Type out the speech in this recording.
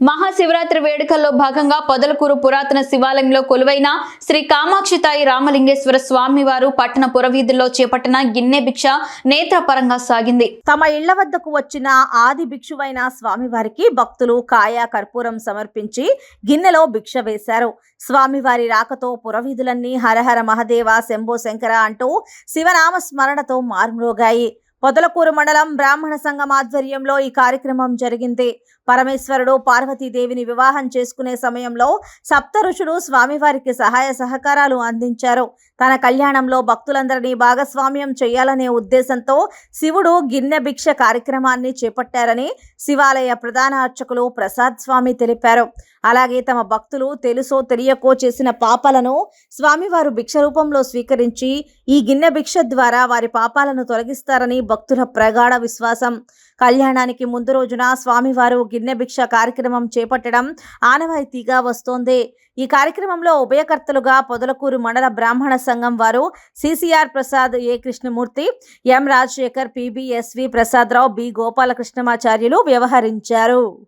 మహాశివరాత్రి వేడుకల్లో భాగంగా పొదలకూరు పురాతన శివాలయంలో కొలువైన శ్రీ కామాక్షితాయి రామలింగేశ్వర స్వామివారు పట్టణ పురవీధుల్లో చేపట్టిన గిన్నె భిక్ష నేత్రపరంగా సాగింది. తమ ఇళ్ళ వద్దకు వచ్చిన ఆది భిక్షువైన స్వామివారికి భక్తులు కాయ కర్పూరం సమర్పించి గిన్నెలో భిక్ష వేశారు. స్వామివారి రాకతో పురవీధులన్నీ హరహర మహదేవ శంభో శంకర అంటూ శివనామ స్మరణతో మార్మ్రోగాయి. పొదలకూరు మండలం బ్రాహ్మణ సంఘం ఆధ్వర్యంలో ఈ కార్యక్రమం జరిగింది. పరమేశ్వరుడు పార్వతీదేవిని వివాహం చేసుకునే సమయంలో సప్త ఋషులు స్వామివారికి సహాయ సహకారాలు అందించారు. తన కళ్యాణంలో భక్తులందరినీ భాగస్వామ్యం చేయాలనే ఉద్దేశంతో శివుడు గిన్నె భిక్ష కార్యక్రమాన్ని చేపట్టారని శివాలయ ప్రధాన అర్చకులు ప్రసాద్ స్వామి తెలిపారు. అలాగే తమ భక్తులు తెలుసో తెలియకో చేసిన పాపాలను స్వామివారు భిక్ష రూపంలో స్వీకరించి ఈ గిన్నె భిక్ష ద్వారా వారి పాపాలను తొలగిస్తారని భక్తుల ప్రగాఢ విశ్వాసం. కళ్యాణానికి ముందు రోజున స్వామివారు గిన్నె భిక్ష కార్యక్రమం చేపట్టడం ఆనవాయితీగా వస్తోంది. ఈ కార్యక్రమంలో ఉభయకర్తలుగా పొదలకూరు మండల బ్రాహ్మణ సంఘం వారు CCR Prasad A Krishnamurthy M Rajasekhar PBSV Prasadarao B Gopalakrishnamacharyulu వ్యవహరించారు.